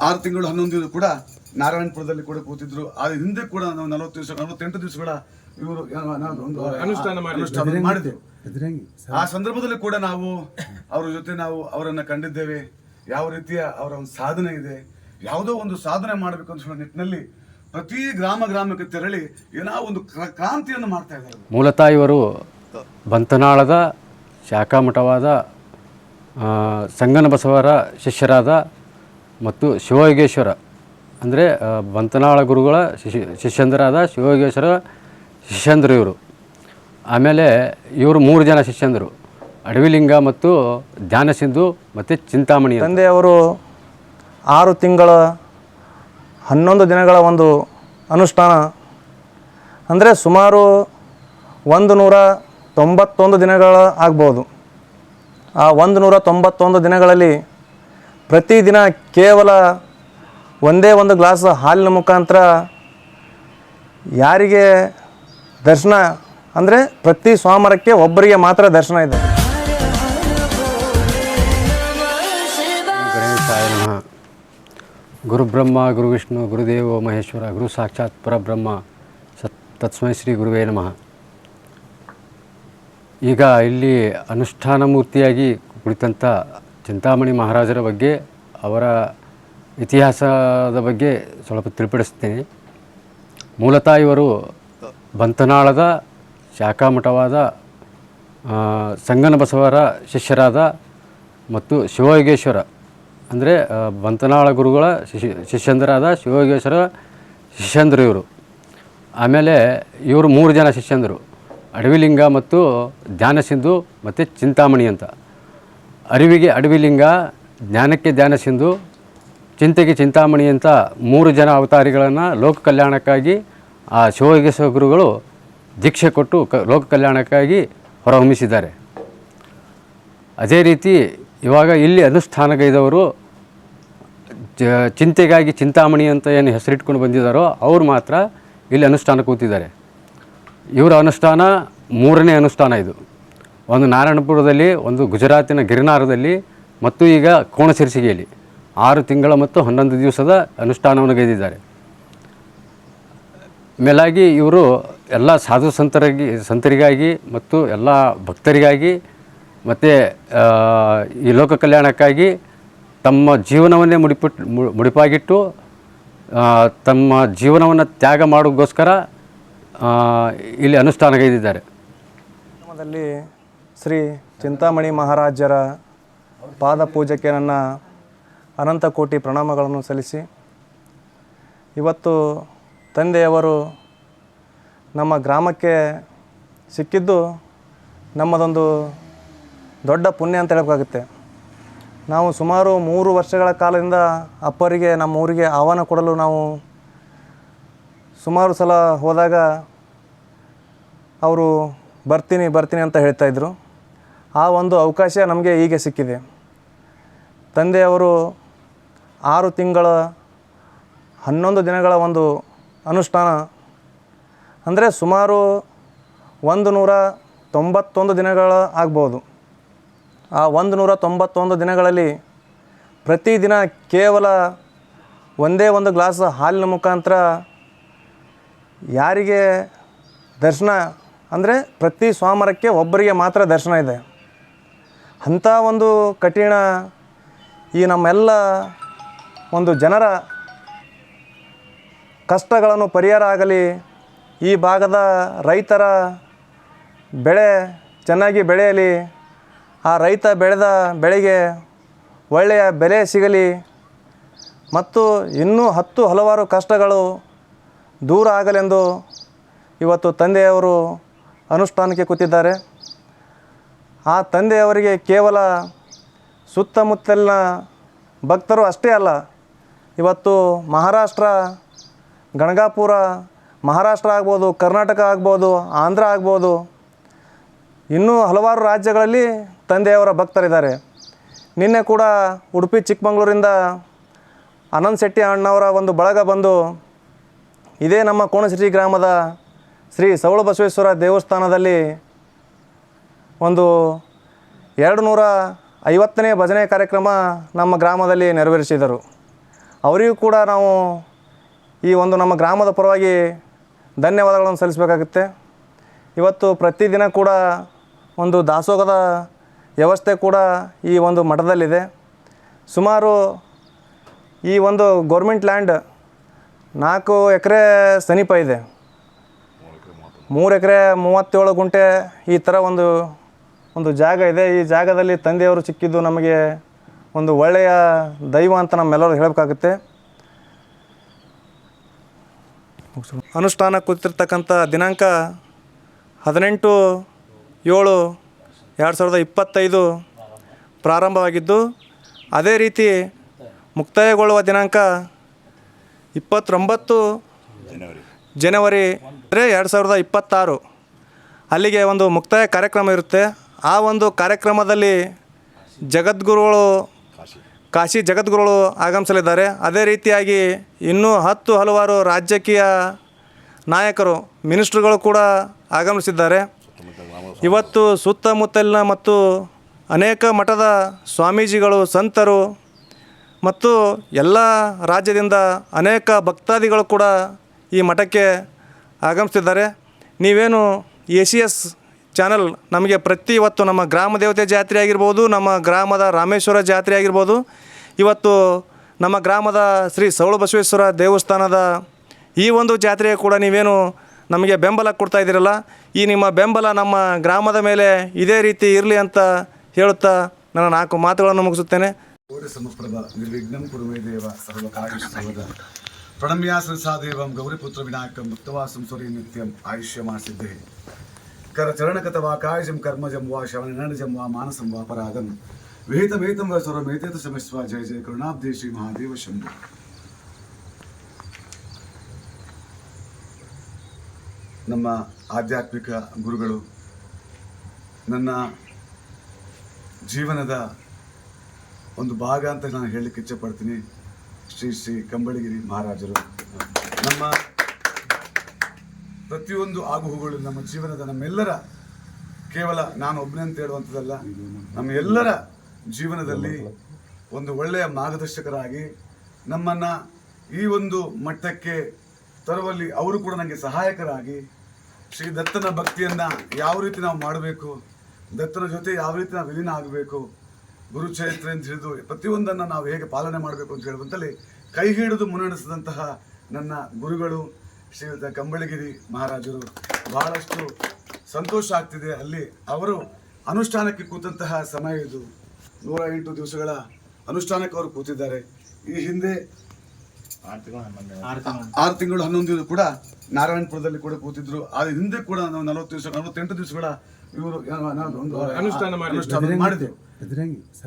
ಆರು ತಿಂಗಳು ಹನ್ನೊಂದು ದಿನ ಕೂಡ ನಾರಾಯಣಪುರದಲ್ಲಿ ಕೂಡ ಕೂತಿದ್ರು. ಆ ಹಿಂದೆ ಕೂಡ ನಾವು ನಲವತ್ತು ದಿವಸ ನಲವತ್ತೆಂಟು ದಿವಸಗಳ ಕೂಡ ಇವರು ಒಂದು ಅನುಷ್ಠಾನ ಮಾಡಿದೆವು ಆ ಸಂದರ್ಭದಲ್ಲಿ ಕೂಡ ನಾವು ಅವರ ಜೊತೆ ನಾವು ಅವರನ್ನ ಕಂಡಿದ್ದೇವೆ. ಯಾವ ರೀತಿಯ ಅವರ ಒಂದು ಸಾಧನೆ ಇದೆ ಯಾವುದೋ ಒಂದು ಸಾಧನೆ ಮಾಡಬೇಕು ಅಂತ ಹೇಳೋ ನಿಟ್ಟಿನಲ್ಲಿ ಪ್ರತಿ ಗ್ರಾಮ ಗ್ರಾಮಕ್ಕೆ ತೆರಳಿ ಏನೋ ಒಂದು ಕ್ರ- ಕ್ರಾಂತಿಯನ್ನು ಮಾಡ್ತಾ ಇದ್ದಾರೆ. ಮೂಲತಃ ಇವರು ಬಂತನಾಳದ ಶಾಖಾಮಠವಾದ ಸಂಗನ ಬಸವರ ಶಿಷ್ಯರಾದ ಮತ್ತು ಶಿವಯೋಗೇಶ್ವರ, ಅಂದರೆ ಬಂತನಾಳ ಗುರುಗಳ ಶಿಷ್ಯ, ಶಿಷ್ಯಂದರಾದ ಶಿವಯೋಗೇಶ್ವರ ಶಿಷ್ಯಂದರು ಇವರು. ಆಮೇಲೆ ಇವರು ಮೂರು ಜನ ಶಿಷ್ಯಂದರು. ಅಡವಿಲಿಂಗ ಮತ್ತು ಧ್ಯಾನಸಿಂಧು ಮತ್ತು ಚಿಂತಾಮಣಿ. ತಂದೆಯವರು ಆರು ತಿಂಗಳ, ಹನ್ನೊಂದು ದಿನಗಳ ಒಂದು ಅನುಷ್ಠಾನ. ಅಂದರೆ ಸುಮಾರು ಒಂದು ನೂರ ತೊಂಬತ್ತೊಂದು ದಿನಗಳ ಆಗ್ಬೋದು. ಆ ಒಂದು ನೂರ ತೊಂಬತ್ತೊಂದು ದಿನಗಳಲ್ಲಿ ಪ್ರತಿದಿನ ಕೇವಲ ಒಂದೇ ಒಂದು ಗ್ಲಾಸ್ ಹಾಲಿನ ಮುಖಾಂತರ ಯಾರಿಗೆ ದರ್ಶನ, ಅಂದರೆ ಪ್ರತಿ ಸೋಮವಾರಕ್ಕೆ ಒಬ್ಬರಿಗೆ ಮಾತ್ರ ದರ್ಶನ ಇದೆ. ಗುರುಬ್ರಹ್ಮ, ಗುರುವಿಷ್ಣು, ಗುರುದೇವ, ಮಹೇಶ್ವರ, ಗುರು ಸಾಕ್ಷಾತ್ ಪರಬ್ರಹ್ಮ, ಸತ್ ತತ್ಸ್ಮೈ ಶ್ರೀ ಗುರುವೇ ನಮಃ. ಈಗ ಇಲ್ಲಿ ಅನುಷ್ಠಾನ ಮೂರ್ತಿಯಾಗಿ ಕುಳಿತಂಥ ಚಿಂತಾಮಣಿ ಮಹಾರಾಜರ ಬಗ್ಗೆ, ಅವರ ಇತಿಹಾಸದ ಬಗ್ಗೆ ಸ್ವಲ್ಪ ತಿಳಿಪಡಿಸ್ತೀನಿ ಮೂಲತಃ ಇವರು ಬಂತನಾಳದ, ಶಾಖಾಮಠವಾದ ಸಂಗನ ಬಸವರ ಶಿಷ್ಯರಾದ ಮತ್ತು ಶಿವಯೋಗೇಶ್ವರ, ಅಂದರೆ ಬಂತನಾಳ ಗುರುಗಳ ಶಿಶಿ ಶಿಷ್ಯಂದರಾದ ಶಿವಯೋಗೇಶ್ವರ ಶಿಷ್ಯಂದರು ಇವರು. ಆಮೇಲೆ ಇವರು ಮೂರು ಜನ ಶಿಷ್ಯಂದರು. ಅಡವಿಲಿಂಗ ಮತ್ತು ಧ್ಯಾನಸಿಂಧು ಮತ್ತು ಚಿಂತಾಮಣಿ ಅಂತ. ಅರಿವಿಗೆ ಅಡವಿಲಿಂಗ, ಜ್ಞಾನಕ್ಕೆ ಧ್ಯಾನಸಿಂಧು, ಚಿಂತೆಗೆ ಚಿಂತಾಮಣಿ ಅಂತ ಮೂರು ಜನ ಅವತಾರಿಗಳನ್ನು ಲೋಕ ಕಲ್ಯಾಣಕ್ಕಾಗಿ ಆ ಶಿವಯೋಗೇಶ್ವರ ಗುರುಗಳು ದೀಕ್ಷೆ ಕೊಟ್ಟು ಕ ಲೋಕ ಕಲ್ಯಾಣಕ್ಕಾಗಿ ಹೊರಹೊಮ್ಮಿಸಿದ್ದಾರೆ. ಅದೇ ರೀತಿ ಇವಾಗ ಇಲ್ಲಿ ಅನುಷ್ಠಾನಗೈದವರು ಚಿಂತೆಗಾಗಿ ಚಿಂತಾಮಣಿ ಅಂತ ಏನು ಹೆಸರಿಟ್ಕೊಂಡು ಬಂದಿದ್ದಾರೋ ಅವ್ರು ಮಾತ್ರ ಇಲ್ಲಿ ಅನುಷ್ಠಾನ ಕೂತಿದ್ದಾರೆ. ಇವರ ಅನುಷ್ಠಾನ ಮೂರನೇ ಅನುಷ್ಠಾನ ಇದು. ಒಂದು ನಾರಾಯಣಪುರದಲ್ಲಿ, ಒಂದು ಗುಜರಾತಿನ ಗಿರಿನಾರದಲ್ಲಿ ಮತ್ತು ಈಗ ಕೋಣಸಿರಿಸಿಗೆಯಲ್ಲಿ. ಆರು ತಿಂಗಳ ಮತ್ತು ಹನ್ನೊಂದು ದಿವಸದ ಅನುಷ್ಠಾನವನ್ನು ಗೈದಿದ್ದಾರೆ ಮೇಲಾಗಿ ಇವರು ಎಲ್ಲ ಸಾಧು ಸಂತರಿಗೆ, ಸಂತರಿಗಾಗಿ ಮತ್ತು ಎಲ್ಲ ಭಕ್ತರಿಗಾಗಿ ಮತ್ತು ಈ ಲೋಕ ಕಲ್ಯಾಣಕ್ಕಾಗಿ ತಮ್ಮ ಜೀವನವನ್ನೇ ಮುಡಿಪಿಟ್ಟು ಮುಡಿಪಾಗಿಟ್ಟು ತಮ್ಮ ಜೀವನವನ್ನು ತ್ಯಾಗ ಮಾಡೋಕ್ಕೋಸ್ಕರ ಇಲ್ಲಿ ಅನುಷ್ಠಾನಗೈದಿದ್ದಾರೆ. ಗ್ರಾಮದಲ್ಲಿ ಶ್ರೀ ಚಿಂತಾಮಣಿ ಮಹಾರಾಜರ ಪಾದ ಪೂಜೆಗೆ ನನ್ನ ಅನಂತ ಕೋಟಿ ಪ್ರಣಾಮಗಳನ್ನು ಸಲ್ಲಿಸಿ, ಇವತ್ತು ತಂದೆಯವರು ನಮ್ಮ ಗ್ರಾಮಕ್ಕೆ ಸಿಕ್ಕಿದ್ದು ನಮ್ಮದೊಂದು ದೊಡ್ಡ ಪುಣ್ಯ ಅಂತ ಹೇಳಬೇಕಾಗುತ್ತೆ. ನಾವು ಸುಮಾರು ಮೂರು ವರ್ಷಗಳ ಕಾಲದಿಂದ ಅಪ್ಪರಿಗೆ, ನಮ್ಮ ಊರಿಗೆ ಆಹ್ವಾನ ಕೊಡಲು ನಾವು ಸುಮಾರು ಸಲ ಹೋದಾಗ ಅವರು ಬರ್ತೀನಿ ಬರ್ತೀನಿ ಅಂತ ಹೇಳ್ತಾಯಿದ್ರು ಆ ಒಂದು ಅವಕಾಶ ನಮಗೆ ಈಗ ಸಿಕ್ಕಿದೆ. ತಂದೆಯವರು ಆರು ತಿಂಗಳ, ಹನ್ನೊಂದು ದಿನಗಳ ಒಂದು ಅನುಷ್ಠಾನ. ಅಂದರೆ ಸುಮಾರು ಒಂದು ನೂರ ತೊಂಬತ್ತೊಂದು ದಿನಗಳ ಆಗ್ಬೋದು. ಆ ಒಂದು ನೂರ ತೊಂಬತ್ತೊಂದು ದಿನಗಳಲ್ಲಿ ಪ್ರತಿದಿನ ಕೇವಲ ಒಂದೇ ಒಂದು ಗ್ಲಾಸ್ ಹಾಲಿನ ಮುಖಾಂತರ ಯಾರಿಗೆ ದರ್ಶನ ಅಂದರೆ ಪ್ರತಿ ಸ್ವಾಮರಕ್ಕೆ ಒಬ್ಬರಿಗೆ ಮಾತ್ರ ದರ್ಶನ ಇದೆ. ಅಂಥ ಒಂದು ಕಠಿಣ ಈ ನಮ್ಮೆಲ್ಲ ಒಂದು ಜನರ ಕಷ್ಟಗಳನ್ನು ಪರಿಹಾರ ಆಗಲಿ, ಈ ಭಾಗದ ರೈತರ ಬೆಳೆ ಚೆನ್ನಾಗಿ ಬೆಳೆಯಲಿ, ಆ ರೈತ ಬೆಳೆದ ಬೆಳೆಗೆ ಒಳ್ಳೆಯ ಬೆಲೆ ಸಿಗಲಿ, ಮತ್ತು ಇನ್ನೂ ಹತ್ತು ಹಲವಾರು ಕಷ್ಟಗಳು ದೂರ ಆಗಲೆಂದು ಇವತ್ತು ತಂದೆಯವರು ಅನುಷ್ಠಾನಕ್ಕೆ ಕೂತಿದ್ದಾರೆ. ಆ ತಂದೆಯವರಿಗೆ ಕೇವಲ ಸುತ್ತಮುತ್ತಲಿನ ಭಕ್ತರು ಅಷ್ಟೇ ಅಲ್ಲ, ಇವತ್ತು ಮಹಾರಾಷ್ಟ್ರ, ಗಣಗಾಪುರ, ಮಹಾರಾಷ್ಟ್ರ ಆಗ್ಬೋದು, ಕರ್ನಾಟಕ ಆಗ್ಬೋದು, ಆಂಧ್ರ ಆಗ್ಬೋದು, ಇನ್ನೂ ಹಲವಾರು ರಾಜ್ಯಗಳಲ್ಲಿ ತಂದೆಯವರ ಭಕ್ತರಿದ್ದಾರೆ. ನಿನ್ನೆ ಕೂಡ ಉಡುಪಿ ಚಿಕ್ಕಮಗಳೂರಿಂದ ಅನಂತ್ ಶೆಟ್ಟಿ ಅಣ್ಣವರ ಒಂದು ಬಳಗ ಬಂದು ಇದೇ ನಮ್ಮ ಕೋಣಸಿಟಿ ಗ್ರಾಮದ ಶ್ರೀ ಸವಳ ಬಸವೇಶ್ವರ ದೇವಸ್ಥಾನದಲ್ಲಿ ಒಂದು ಎರಡು ನೂರ ಐವತ್ತನೇ ಭಜನೆ ಕಾರ್ಯಕ್ರಮ ನಮ್ಮ ಗ್ರಾಮದಲ್ಲಿ ನೆರವೇರಿಸಿದರು. ಅವರಿಗೂ ಕೂಡ ನಾವು ಈ ಒಂದು ನಮ್ಮ ಗ್ರಾಮದ ಪರವಾಗಿ ಧನ್ಯವಾದಗಳನ್ನು ಸಲ್ಲಿಸಬೇಕಾಗುತ್ತೆ. ಇವತ್ತು ಪ್ರತಿದಿನ ಕೂಡ ಒಂದು ದಾಸೋಹದ ವ್ಯವಸ್ಥೆ ಕೂಡ ಈ ಒಂದು ಮಠದಲ್ಲಿದೆ. ಸುಮಾರು ಈ ಒಂದು ಗೌರ್ಮೆಂಟ್ ಲ್ಯಾಂಡ್ ನಾಲ್ಕು ಎಕರೆ ಸಮೀಪ ಇದೆ. ಮೂರು ಎಕರೆ ಮೂವತ್ತೇಳು ಗುಂಟೆ ಈ ಥರ ಒಂದು ಒಂದು ಜಾಗ ಇದೆ. ಈ ಜಾಗದಲ್ಲಿ ತಂದೆಯವರು ಸಿಕ್ಕಿದ್ದು ನಮಗೆ ಒಂದು ಒಳ್ಳೆಯ ದೈವ ಅಂತ ನಮ್ಮೆಲ್ಲರೂ ಹೇಳಬೇಕಾಗುತ್ತೆ. ಅನುಷ್ಠಾನ ಕೂತಿರ್ತಕ್ಕಂಥ ದಿನಾಂಕ ಹದಿನೆಂಟು ಏಳು ಎರಡು ಸಾವಿರದ ಇಪ್ಪತ್ತೈದು ಪ್ರಾರಂಭವಾಗಿದ್ದು, ಅದೇ ರೀತಿ ಮುಕ್ತಾಯಗೊಳ್ಳುವ ದಿನಾಂಕ ಇಪ್ಪತ್ತೊಂಬತ್ತು ಜನವರಿ. ಅಂದರೆ ಎರಡು ಸಾವಿರದ ಇಪ್ಪತ್ತಾರು. ಅಲ್ಲಿಗೆ ಒಂದು ಮುಕ್ತಾಯ ಕಾರ್ಯಕ್ರಮ ಇರುತ್ತೆ. ಆ ಒಂದು ಕಾರ್ಯಕ್ರಮದಲ್ಲಿ ಜಗದ್ಗುರುಗಳು ಕಾಶಿ ಜಗದ್ಗುರುಗಳು ಆಗಮಿಸಲಿದ್ದಾರೆ. ಅದೇ ರೀತಿಯಾಗಿ ಇನ್ನೂ ಹತ್ತು ಹಲವಾರು ರಾಜಕೀಯ ನಾಯಕರು ಮಿನಿಸ್ಟ್ರುಗಳು ಕೂಡ ಆಗಮಿಸಿದ್ದಾರೆ. ಇವತ್ತು ಸುತ್ತಮುತ್ತಲಿನ ಮತ್ತು ಅನೇಕ ಮಠದ ಸ್ವಾಮೀಜಿಗಳು ಸಂತರು ಮತ್ತು ಎಲ್ಲ ರಾಜ್ಯದಿಂದ ಅನೇಕ ಭಕ್ತಾದಿಗಳು ಕೂಡ ಈ ಮಠಕ್ಕೆ ಆಗಮಿಸ್ತಿದ್ದಾರೆ. ನೀವೇನು ಎ ಸಿ ಎಸ್ ಚಾನಲ್ ನಮಗೆ ಪ್ರತಿ ಇವತ್ತು ನಮ್ಮ ಗ್ರಾಮ ದೇವತೆ ಜಾತ್ರೆ ಆಗಿರ್ಬೋದು, ನಮ್ಮ ಗ್ರಾಮದ ರಾಮೇಶ್ವರ ಜಾತ್ರೆ ಆಗಿರ್ಬೋದು, ಇವತ್ತು ನಮ್ಮ ಗ್ರಾಮದ ಶ್ರೀ ಸೌಳ ಬಸವೇಶ್ವರ ದೇವಸ್ಥಾನದ ಈ ಒಂದು ಜಾತ್ರೆಯ ಕೂಡ ನೀವೇನು ನಮಗೆ ಬೆಂಬಲ ಕೊಡ್ತಾ ಇದ್ದೀರಲ್ಲ, ಈ ನಿಮ್ಮ ಬೆಂಬಲ ನಮ್ಮ ಗ್ರಾಮದ ಮೇಲೆ ಇದೇ ರೀತಿ ಇರಲಿ ಅಂತ ಹೇಳುತ್ತಾ ನಾನು ನಾಲ್ಕು ಮಾತುಗಳನ್ನು ಮುಗಿಸುತ್ತೇನೆ. ಕೋಟಿ ಸಮಪ್ರಭ ನಿರ್ವಿಘ್ನಂ ಕುರುಮೇ ದೇವ ಸರ್ವಕಾರ್ಯ ಸರ್ವದ ಪ್ರಣಮ್ಯಾಸನ ಸಾದೇವಂ ಗೌರಿಪುತ್ರ ವಿನಾಯಕಂ ಮುಕ್ತವಾಸಂ ಸ್ವರಿ ನಿತ್ಯಂ ಆಯುಷ್ಯಮಾ ಸಿದ್ಧೇ ಕರ ಚರಣಕತ ವಾ ಕಾಯಜಂ ಕರ್ಮಜಂ ವಾ ಶ್ರವಣಜಂ ವಾ ಮಾನಸಂ ವಾ ಪರಾಗಂ. ವೇತ ಮೇತಂ ವಾ ಸರ್ವಮೇತೇತ ಸಮಸ್ವ ಜಯ ಜಯ ಕರುಣಾಬ್ಧೇ ಶ್ರೀ ಮಹಾದೇವ ಶಂಭು. ನಮ್ಮ ಆಧ್ಯಾತ್ಮಿಕ ಗುರುಗಳು, ನನ್ನ ಜೀವನದ ಒಂದು ಭಾಗ ಅಂತ ನಾನು ಹೇಳಲಿಕ್ಕೆ ಇಚ್ಛೆಪಡ್ತೀನಿ. ಶ್ರೀ ಶ್ರೀ ಕಂಬಳಗಿರಿ ಮಹಾರಾಜರು. ನಮ್ಮ ಪ್ರತಿಯೊಂದು ಆಗುಹುಗಳು ನಮ್ಮ ಜೀವನದ ನಮ್ಮೆಲ್ಲರ ಕೇವಲ ನಾನು ಒಬ್ಬನೇ ಅಂತ ಹೇಳುವಂಥದ್ದಲ್ಲ, ನಮ್ಮ ಎಲ್ಲರ ಜೀವನದಲ್ಲಿ ಒಂದು ಒಳ್ಳೆಯ ಮಾರ್ಗದರ್ಶಕರಾಗಿ ನಮ್ಮನ್ನು ಈ ಒಂದು ಮಟ್ಟಕ್ಕೆ ತರುವಲ್ಲಿ ಅವರು ಕೂಡ ನನಗೆ ಸಹಾಯಕರಾಗಿ ಶ್ರೀ ದತ್ತನ ಭಕ್ತಿಯನ್ನು ಯಾವ ರೀತಿ ನಾವು ಮಾಡಬೇಕು, ದತ್ತನ ಜೊತೆ ಯಾವ ರೀತಿ ನಾವು ವಿಲೀನ ಆಗಬೇಕು ಗುರು ಚರಿತ್ರೆ ಅಂತ ಹಿಡಿದು ಪ್ರತಿಯೊಂದನ್ನು ನಾವು ಹೇಗೆ ಪಾಲನೆ ಮಾಡಬೇಕು ಅಂತ ಹೇಳುವಂತಲ್ಲಿ ಕೈ ಹಿಡಿದು ಮುನ್ನಡೆಸಿದಂತಹ ನನ್ನ ಗುರುಗಳು ಶ್ರೀಯುತ ಕಂಬಳಗಿರಿ ಮಹಾರಾಜರು ಬಹಳಷ್ಟು ಸಂತೋಷ ಆಗ್ತಿದೆ. ಅಲ್ಲಿ ಅವರು ಅನುಷ್ಠಾನಕ್ಕೆ ಕೂತಂತಹ ಸಮಯ ಇದು. ನೂರ ಎಂಟು ದಿವಸಗಳ ಅನುಷ್ಠಾನಕ್ಕೆ ಅವರು ಕೂತಿದ್ದಾರೆ. ಈ ಹಿಂದೆ ಆರು ತಿಂಗಳು. ಹನ್ನೊಂದು ದಿನ ಕೂಡ ನಾರಾಯಣಪುರದಲ್ಲಿ ಕೂಡ ಕೂತಿದ್ರು. ಅದ ಹಿಂದೆ ಕೂಡ ನಾವು ನಲವತ್ತು ದಿವಸ ನಲವತ್ತೆಂಟು ದಿವಸಗಳ ಇವರು ಒಂದು ಅನುಷ್ಠಾನ ಮಾಡಿದ್ದೆವು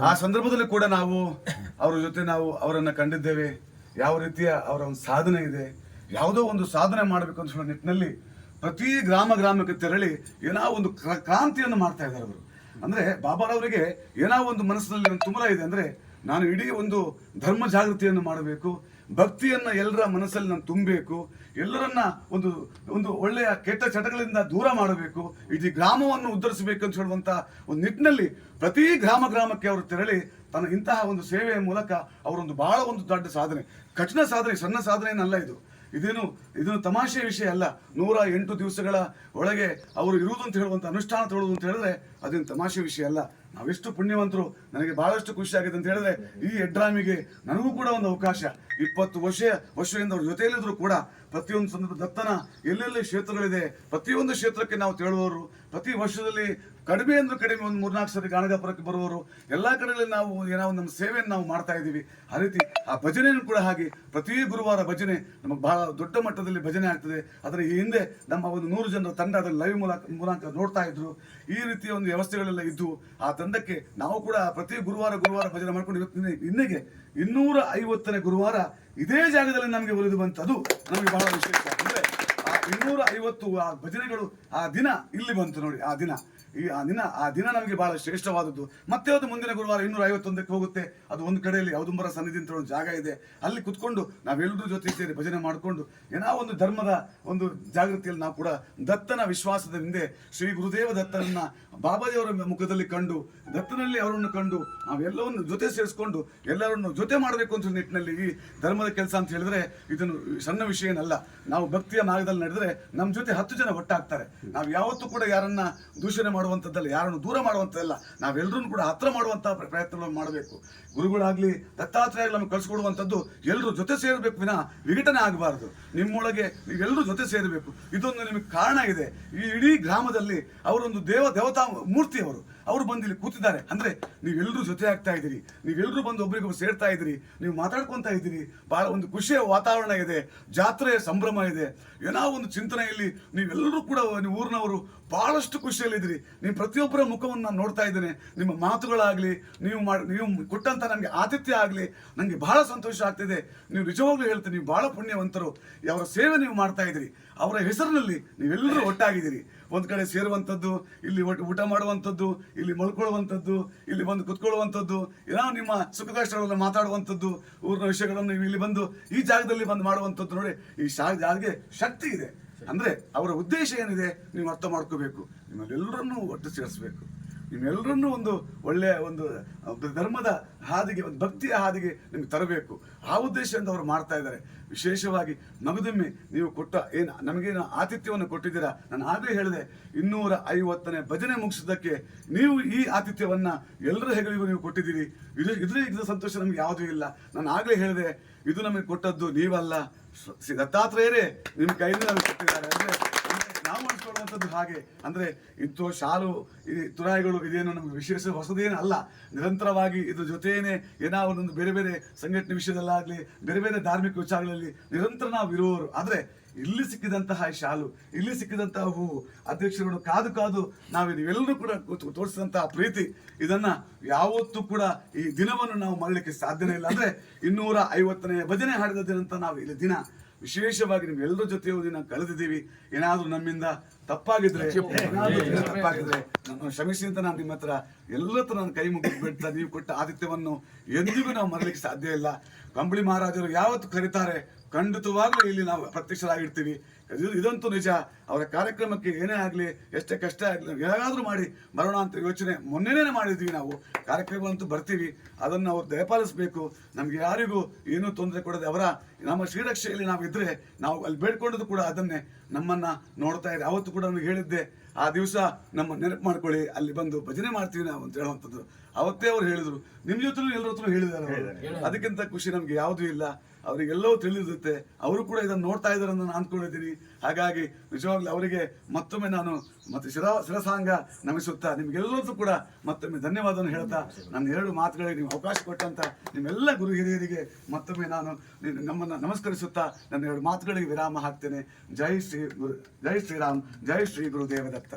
ಆ ಸಂದರ್ಭದಲ್ಲಿ ಕೂಡ ನಾವು ಅವರ ಜೊತೆ ನಾವು ಅವರನ್ನ ಕಂಡಿದ್ದೇವೆ. ಯಾವ ರೀತಿಯ ಅವರ ಒಂದು ಸಾಧನೆ ಇದೆ, ಯಾವುದೋ ಒಂದು ಸಾಧನೆ ಮಾಡಬೇಕು ಅಂತ ಹೇಳೋ ನಿಟ್ಟಿನಲ್ಲಿ ಪ್ರತಿ ಗ್ರಾಮ ಗ್ರಾಮಕ್ಕೆ ತೆರಳಿ ಏನೋ ಒಂದು ಕ್ರ- ಕ್ರಾಂತಿಯನ್ನು ಮಾಡ್ತಾ ಇದ್ದಾರೆ ಅವರು. ಅಂದ್ರೆ ಬಾಬಾರವರಿಗೆ ಏನೋ ಒಂದು ಮನಸ್ಸಿನಲ್ಲಿ ತುಮರ ಇದೆ ಅಂದ್ರೆ ನಾನು ಇಡೀ ಒಂದು ಧರ್ಮ ಜಾಗೃತಿಯನ್ನು ಮಾಡಬೇಕು ಭಕ್ತಿಯನ್ನ ಎಲ್ಲರ ಮನಸ್ಸಲ್ಲಿ ನಾನು ತುಂಬಬೇಕು, ಎಲ್ಲರನ್ನ ಒಂದು ಒಂದು ಒಳ್ಳೆಯ ಕೆಟ್ಟ ಚಟಗಳಿಂದ ದೂರ ಮಾಡಬೇಕು, ಇಡೀ ಗ್ರಾಮವನ್ನು ಉದ್ಧರಿಸಬೇಕು ಅಂತ ಹೇಳುವಂತ ಒಂದು ನಿಟ್ಟಿನಲ್ಲಿ ಪ್ರತಿ ಗ್ರಾಮ ಗ್ರಾಮಕ್ಕೆ ಅವರು ತೆರಳಿ ತನ್ನ ಇಂತಹ ಒಂದು ಸೇವೆಯ ಮೂಲಕ ಅವರೊಂದು ಬಹಳ ಒಂದು ದೊಡ್ಡ ಸಾಧನೆ, ಕಠಿಣ ಸಾಧನೆ, ಸಣ್ಣ ಸಾಧನೆ ಏನಲ್ಲ ಇದು. ಇದೇನು, ಇದನ್ನು ತಮಾಷೆ ವಿಷಯ ಅಲ್ಲ. ನೂರ ಎಂಟು ದಿವಸಗಳ ಒಳಗೆ ಅವರು ಇರುವುದು ಅಂತ ಹೇಳುವಂತ ಅನುಷ್ಠಾನ ತೊಗೊಳ್ಳೋದು ಅಂತ ಹೇಳಿದ್ರೆ ಅದೇನು ತಮಾಷೆ ವಿಷಯ ಅಲ್ಲ. ನಾವೆಷ್ಟು ಪುಣ್ಯವಂತರು, ನನಗೆ ಬಹಳಷ್ಟು ಖುಷಿ ಆಗಿದೆ ಅಂತ ಹೇಳಿದ್ರೆ ಈ ಎಡ್ರಾಮಿಗೆ ನನಗೂ ಕೂಡ ಒಂದು ಅವಕಾಶ. ಇಪ್ಪತ್ತು ವರ್ಷ, ವರ್ಷದಿಂದ ಅವ್ರ ಜೊತೆಯಲ್ಲಿದ್ರು ಕೂಡ ಪ್ರತಿಯೊಂದು ಸಂದರ್ಭ ದತ್ತನ ಎಲ್ಲೆಲ್ಲಿ ಕ್ಷೇತ್ರಗಳಿದೆ, ಪ್ರತಿಯೊಂದು ಕ್ಷೇತ್ರಕ್ಕೆ ನಾವು ತೆರಳುವವರು, ಪ್ರತಿ ವರ್ಷದಲ್ಲಿ ಕಡಿಮೆ ಅಂದ್ರೆ ಕಡಿಮೆ ಒಂದು ಮೂರ್ನಾಲ್ಕು ಸರಿ ಗಾಣಗಾಪುರಕ್ಕೆ ಬರುವವರು, ಎಲ್ಲಾ ಕಡೆಗಳಲ್ಲಿ ನಾವು ಏನೋ ನಮ್ಮ ಸೇವೆಯನ್ನು ನಾವು ಮಾಡ್ತಾ ಇದ್ದೀವಿ. ಆ ರೀತಿ ಆ ಭಜನೆಯನ್ನು ಕೂಡ ಹಾಗೆ ಪ್ರತಿ ಗುರುವಾರ ಭಜನೆ, ನಮಗೆ ಬಹಳ ದೊಡ್ಡ ಮಟ್ಟದಲ್ಲಿ ಭಜನೆ ಆಗ್ತದೆ. ಅದರ ಈ ಹಿಂದೆ ನಮ್ಮ ಒಂದು ನೂರು ಜನರ ತಂಡ ಅದರ ಲೈವ್ ಮೂಲಕ ಮೂಲಕ ನೋಡ್ತಾ ಇದ್ರು. ಈ ರೀತಿಯ ಒಂದು ವ್ಯವಸ್ಥೆಗಳೆಲ್ಲ ಇದ್ದು, ಆ ತಂಡಕ್ಕೆ ನಾವು ಕೂಡ ಪ್ರತಿ ಗುರುವಾರ ಗುರುವಾರ ಭಜನೆ ಮಾಡ್ಕೊಂಡು ಇವತ್ತಿನ ಇನ್ನೆಗೆ ಇನ್ನೂರ ಐವತ್ತನೇ ಗುರುವಾರ ಇದೇ ಜಾಗದಲ್ಲಿ ನಮಗೆ ಒಲಿದು ಬಂತದು ನಮಗೆ ಬಹಳ ವಿಶೇಷ. ಅಂದ್ರೆ ಆ ಇನ್ನೂರ ಐವತ್ತು ಆ ಭಜನೆಗಳು ಆ ದಿನ ಇಲ್ಲಿ ಬಂತು ನೋಡಿ, ಆ ದಿನ. ಈ ಆ ದಿನ ಆ ದಿನ ನಮಗೆ ಬಹಳ ಶ್ರೇಷ್ಠವಾದದ್ದು. ಮತ್ತೆ ಅದು ಮುಂದಿನ ಗುರುವಾರ ಇನ್ನೂರ ಐವತ್ತೊಂದಕ್ಕೆ ಹೋಗುತ್ತೆ. ಅದು ಒಂದು ಕಡೆಯಲ್ಲಿ ಔದುಂಬರ ಸನ್ನಿಧಿ ಅಂತ ಒಂದು ಜಾಗ ಇದೆ. ಅಲ್ಲಿ ಕುತ್ಕೊಂಡು ನಾವೆಲ್ಲರೂ ಜೊತೆ ಸೇರಿ ಭಜನೆ ಮಾಡಿಕೊಂಡು, ಏನೋ ಒಂದು ಧರ್ಮದ ಒಂದು ಜಾಗೃತಿಯಲ್ಲಿ ನಾವು ಕೂಡ ದತ್ತನ ವಿಶ್ವಾಸದ ಹಿಂದೆ ಶ್ರೀ ಗುರುದೇವ ದತ್ತನನ್ನ ಬಾಬಾಜಿಯವರ ಮುಖದಲ್ಲಿ ಕಂಡು, ದತ್ತನಲ್ಲಿ ಅವರನ್ನು ಕಂಡು, ನಾವೆಲ್ಲವನ್ನು ಜೊತೆ ಸೇರಿಸ್ಕೊಂಡು, ಎಲ್ಲರನ್ನು ಜೊತೆ ಮಾಡಬೇಕು ಅಂತ ನಿಟ್ಟಿನಲ್ಲಿ ಈ ಧರ್ಮದ ಕೆಲಸ ಅಂತ ಹೇಳಿದ್ರೆ ಇದನ್ನು ಸಣ್ಣ ವಿಷಯ ಏನಲ್ಲ. ನಾವು ಭಕ್ತಿಯ ಮಾರ್ಗದಲ್ಲಿ ನಡೆದ್ರೆ ನಮ್ಮ ಜೊತೆ ಹತ್ತು ಜನ ಒಟ್ಟಾಗ್ತಾರೆ. ನಾವು ಯಾವತ್ತೂ ಕೂಡ ಯಾರನ್ನ ದೂಷಣೆ ಮಾಡುವಂಥದ್ದಲ್ಲ, ಯಾರನ್ನು ದೂರ ಮಾಡುವಂಥದ್ದಲ್ಲ ನಾವೆಲ್ಲರೂ ಕೂಡ ಹತ್ರ ಮಾಡುವಂಥ ಪ್ರಯತ್ನಗಳನ್ನು ಮಾಡಬೇಕು. ಗುರುಗಳಾಗ್ಲಿ ದತ್ತಾತ್ರೇಯ ನಮಗೆ ಕಳಿಸ್ಕೊಡುವಂಥದ್ದು ಎಲ್ಲರೂ ಜೊತೆ ಸೇರಬೇಕು ವಿನ ವಿಘಟನೆ ಆಗಬಾರದು. ನಿಮ್ಮೊಳಗೆ ನೀವೆಲ್ಲರೂ ಜೊತೆ ಸೇರಬೇಕು. ಇದೊಂದು ನಿಮಗೆ ಕಾರಣ ಇದೆ. ಈ ಇಡೀ ಗ್ರಾಮದಲ್ಲಿ ಅವರೊಂದು ದೇವ, ದೇವತಾ ಮೂರ್ತಿ ಅವರು ಅವರು ಬಂದು ಇಲ್ಲಿ ಕೂತಿದ್ದಾರೆ. ಅಂದ್ರೆ ನೀವೆಲ್ಲರೂ ಜೊತೆ ಆಗ್ತಾ ಇದ್ದೀರಿ. ನೀವೆಲ್ಲರೂ ಬಂದು ಒಬ್ಬರಿಗೊಬ್ಬರು ಸೇರ್ತಾ ಇದ್ದೀರಿ. ನೀವು ಮಾತಾಡ್ಕೊಂತ ಇದ್ದೀರಿ. ಬಹಳ ಒಂದು ಖುಷಿಯ ವಾತಾವರಣ ಇದೆ. ಜಾತ್ರೆಯ ಸಂಭ್ರಮ ಇದೆ. ಏನೋ ಒಂದು ಚಿಂತನೆಯಲ್ಲಿ ನೀವೆಲ್ಲರೂ ಕೂಡ, ನೀವು ಊರಿನವರು ಬಹಳಷ್ಟು ಖುಷಿಯಲ್ಲಿದ್ದೀರಿ. ನೀವು ಪ್ರತಿಯೊಬ್ಬರ ಮುಖವನ್ನು ನಾನು ನೋಡ್ತಾ ಇದ್ದೇನೆ. ನಿಮ್ಮ ಮಾತುಗಳಾಗಲಿ, ನೀವು ಮಾಡಿ, ನೀವು ಕೊಟ್ಟಂಥ ನನಗೆ ಆತಿಥ್ಯ ಆಗಲಿ ನನಗೆ ಬಹಳ ಸಂತೋಷ ಆಗ್ತಿದೆ. ನೀವು ನಿಜವಾಗ್ಲೂ ಹೇಳ್ತೀನಿ ನೀವು ಭಾಳ ಪುಣ್ಯವಂತರು. ಅವರ ಸೇವೆ ನೀವು ಮಾಡ್ತಾ ಇದ್ದೀರಿ. ಅವರ ಹೆಸರಿನಲ್ಲಿ ನೀವೆಲ್ಲರೂ ಒಟ್ಟಾಗಿದ್ದೀರಿ. ಒಂದು ಕಡೆ ಸೇರುವಂಥದ್ದು, ಇಲ್ಲಿ ಒಟ್ಟು ಊಟ ಮಾಡುವಂಥದ್ದು, ಇಲ್ಲಿ ಮಲ್ಕೊಳ್ಳುವಂಥದ್ದು, ಇಲ್ಲಿ ಬಂದು ಕುತ್ಕೊಳ್ಳುವಂಥದ್ದು, ಏನೋ ನಿಮ್ಮ ಸುಖ ಕಷ್ಟಗಳನ್ನು ಮಾತಾಡುವಂಥದ್ದು, ಊರಿನ ವಿಷಯಗಳನ್ನು ನೀವು ಇಲ್ಲಿ ಬಂದು ಈ ಜಾಗದಲ್ಲಿ ಬಂದು ಮಾಡುವಂಥದ್ದು ನೋಡಿ, ಈ ಜಾಗಕ್ಕೆ ಶಕ್ತಿ ಇದೆ. ಅಂದ್ರೆ ಅವರ ಉದ್ದೇಶ ಏನಿದೆ ನೀವು ಅರ್ಥ ಮಾಡ್ಕೋಬೇಕು. ನಿಮ್ಮಲ್ಲೆಲ್ಲರನ್ನೂ ಒಟ್ಟು ಸೇರಿಸ್ಬೇಕು. ನಿಮ್ಮೆಲ್ಲರನ್ನೂ ಒಂದು ಒಳ್ಳೆಯ ಒಂದು ಧರ್ಮದ ಹಾದಿಗೆ, ಒಂದು ಭಕ್ತಿಯ ಹಾದಿಗೆ ನಿಮ್ಗೆ ತರಬೇಕು. ಆ ಉದ್ದೇಶದಿಂದ ಅವರು ಮಾಡ್ತಾ ಇದ್ದಾರೆ. ವಿಶೇಷವಾಗಿ ಮಗದೊಮ್ಮೆ ನೀವು ಕೊಟ್ಟ ಏನು, ನಮಗೇನು ಆತಿಥ್ಯವನ್ನು ಕೊಟ್ಟಿದ್ದೀರಾ? ನಾನು ಆಗಲೇ ಹೇಳಿದೆ, ಇನ್ನೂರ ಐವತ್ತನೇ ಭಜನೆ ಮುಗಿಸಿದ್ದಕ್ಕೆ ನೀವು ಈ ಆತಿಥ್ಯವನ್ನು ಎಲ್ಲರ ಹೆಗಳಿಗೂ ನೀವು ಕೊಟ್ಟಿದ್ದೀರಿ. ಇದು, ಇದ್ರ ಸಂತೋಷ ನಮ್ಗೆ ಯಾವುದೂ ಇಲ್ಲ. ನಾನು ಆಗಲೇ ಹೇಳಿದೆ, ಇದು ನಮಗೆ ಕೊಟ್ಟದ್ದು ನೀವಲ್ಲ. ದತ್ತಾತ್ರೇಯರೇ ನಿಮ್ಮ ಕೈಯಿಂದ ನಮಗೆ ಕೊಟ್ಟಿದ್ದಾರೆ. ಅಂದ್ರೆ ನಾವು ಅನ್ಸ್ಕೊಳ್ಳುವಂಥದ್ದು ಹಾಗೆ. ಅಂದ್ರೆ ಇಂಥ ಶಾಲು ತುರಾಯಿಗಳು ಇದೇನು ನಮಗೆ ವಿಶೇಷ ಹೊಸದೇನು ಅಲ್ಲ ನಿರಂತರವಾಗಿ ಇದ್ರ ಜೊತೆಯೇ ಏನೋ ಒಂದೊಂದು ಬೇರೆ ಬೇರೆ ಸಂಘಟನೆ ವಿಷಯದಲ್ಲಾಗ್ಲಿ, ಬೇರೆ ಬೇರೆ ಧಾರ್ಮಿಕ ವಿಚಾರಗಳಲ್ಲಿ ನಿರಂತರ ನಾವು ಇರುವವರು ಆದ್ರೆ ಇಲ್ಲಿ ಸಿಕ್ಕಿದಂತಹ ಶಾಲು, ಇಲ್ಲಿ ಸಿಕ್ಕಿದಂತಹ ಹೂವು ಅಧ್ಯಕ್ಷರುಗಳು ಕಾದು ಕಾದು ನಾವು ನೀವೆಲ್ಲರೂ ಕೂಡ ತೋರಿಸಿದಂತಹ ಪ್ರೀತಿ, ಇದನ್ನ ಯಾವತ್ತೂ ಕೂಡ ಈ ದಿನವನ್ನು ನಾವು ಮರಳಿಕ್ಕೆ ಸಾಧ್ಯನೇ ಇಲ್ಲ. ಅಂದ್ರೆ ಇನ್ನೂರ ಐವತ್ತನೇ ಭಜನೆ ಹಾಡಿದ ದಿನ ಅಂತ ನಾವು ಇಲ್ಲಿ ದಿನ ವಿಶೇಷವಾಗಿ ನಿಮ್ಗೆಲ್ಲರ ಜೊತೆ ನಾವು ಕಳೆದಿದ್ದೀವಿ. ಏನಾದ್ರೂ ನಮ್ಮಿಂದ ತಪ್ಪಾಗಿದ್ರೆ ತಪ್ಪಾಗಿದ್ರೆ ನನ್ನ ಕ್ಷಮಿಸಿ ಅಂತ ನಾನು ನಿಮ್ಮ ಹತ್ರ ಎಲ್ಲ ನಾನು ಕೈ ಮುಗಿದು ಬಿಡ್ತಾ ನೀವು ಕೊಟ್ಟ ಆತಿಥ್ಯವನ್ನು ಎಂದಿಗೂ ನಾವು ಮರಲಿಕ್ಕೆ ಸಾಧ್ಯ ಇಲ್ಲ. ಕಂಬಳಿ ಮಹಾರಾಜರು ಯಾವತ್ತು ಕರೀತಾರೆ ಖಂಡಿತವಾಗ್ಲೂ ಇಲ್ಲಿ ನಾವು ಪ್ರತ್ಯಕ್ಷರಾಗಿರ್ತೀವಿ. ಇದಂತೂ ನಿಜ. ಅವರ ಕಾರ್ಯಕ್ರಮಕ್ಕೆ ಏನೇ ಆಗಲಿ ಎಷ್ಟೇ ಕಷ್ಟ ಆಗಲಿ ಹೇಗಾದ್ರೂ ಮಾಡಿ ಬರೋಣ ಅಂತ ಯೋಚನೆ ಮೊನ್ನೆನೇ ಮಾಡಿದ್ವಿ ನಾವು. ಕಾರ್ಯಕ್ರಮಗಳಂತೂ ಬರ್ತೀವಿ. ಅದನ್ನು ಅವ್ರು ದಯಪಾಲಿಸಬೇಕು. ನಮಗೆ ಯಾರಿಗೂ ಏನೂ ತೊಂದರೆ ಕೊಡದೆ ಅವರ ನಮ್ಮ ಶ್ರೀರಕ್ಷೆಯಲ್ಲಿ ನಾವು ಇದ್ದರೆ ನಾವು ಅಲ್ಲಿ ಬೇಡ್ಕೊಂಡದ್ದು ಕೂಡ ಅದನ್ನೇ. ನಮ್ಮನ್ನ ನೋಡ್ತಾ ಇದೆ ಅವತ್ತು ಕೂಡ ನಮಗೆ ಹೇಳಿದ್ದೆ ಆ ದಿವಸ ನಮ್ಮ ನೆನಪು ಮಾಡ್ಕೊಳ್ಳಿ ಅಲ್ಲಿ ಬಂದು ಭಜನೆ ಮಾಡ್ತೀವಿ ನಾವು ಅಂತ ಹೇಳುವಂಥದ್ದು. ಅವತ್ತೇ ಅವ್ರು ಹೇಳಿದರು. ನಿಮ್ಮ ಜೊತೆ ಎಲ್ಲರ ಹತ್ರ ಹೇಳಿದ್ದಾರೆ. ಅದಕ್ಕಿಂತ ಖುಷಿ ನಮ್ಗೆ ಯಾವುದೂ ಇಲ್ಲ. ಅವರಿಗೆಲ್ಲವೂ ತಿಳಿದಿರುತ್ತೆ. ಅವರು ಕೂಡ ಇದನ್ನು ನೋಡ್ತಾ ಇದ್ದಾರೆ ಅಂತ ನಾನು ಅಂದ್ಕೊಂಡಿದ್ದೀನಿ. ಹಾಗಾಗಿ ನಿಜವಾಗ್ಲೂ ಅವರಿಗೆ ಮತ್ತೊಮ್ಮೆ ನಾನು ಮತ್ತು ಶಿರ ಶಿರಸಾಂಗ ನಮಿಸುತ್ತಾ ನಿಮಗೆಲ್ಲರದ್ದು ಕೂಡ ಮತ್ತೊಮ್ಮೆ ಧನ್ಯವಾದವನ್ನು ಹೇಳ್ತಾ ನನ್ನ ಎರಡು ಮಾತುಗಳಿಗೆ ನೀವು ಅವಕಾಶ ಕೊಟ್ಟಂತ ನಿಮ್ಮೆಲ್ಲ ಗುರು ಹಿರಿಯರಿಗೆ ಮತ್ತೊಮ್ಮೆ ನಾನು ನಮ್ಮನ್ನು ನಮಸ್ಕರಿಸುತ್ತಾ ನನ್ನ ಎರಡು ಮಾತುಗಳಿಗೆ ವಿರಾಮ ಹಾಕ್ತೇನೆ. ಜೈ ಶ್ರೀ ಗುರು, ಜೈ ಶ್ರೀರಾಮ್, ಜೈ ಶ್ರೀ ಗುರುದೇವ ದತ್ತ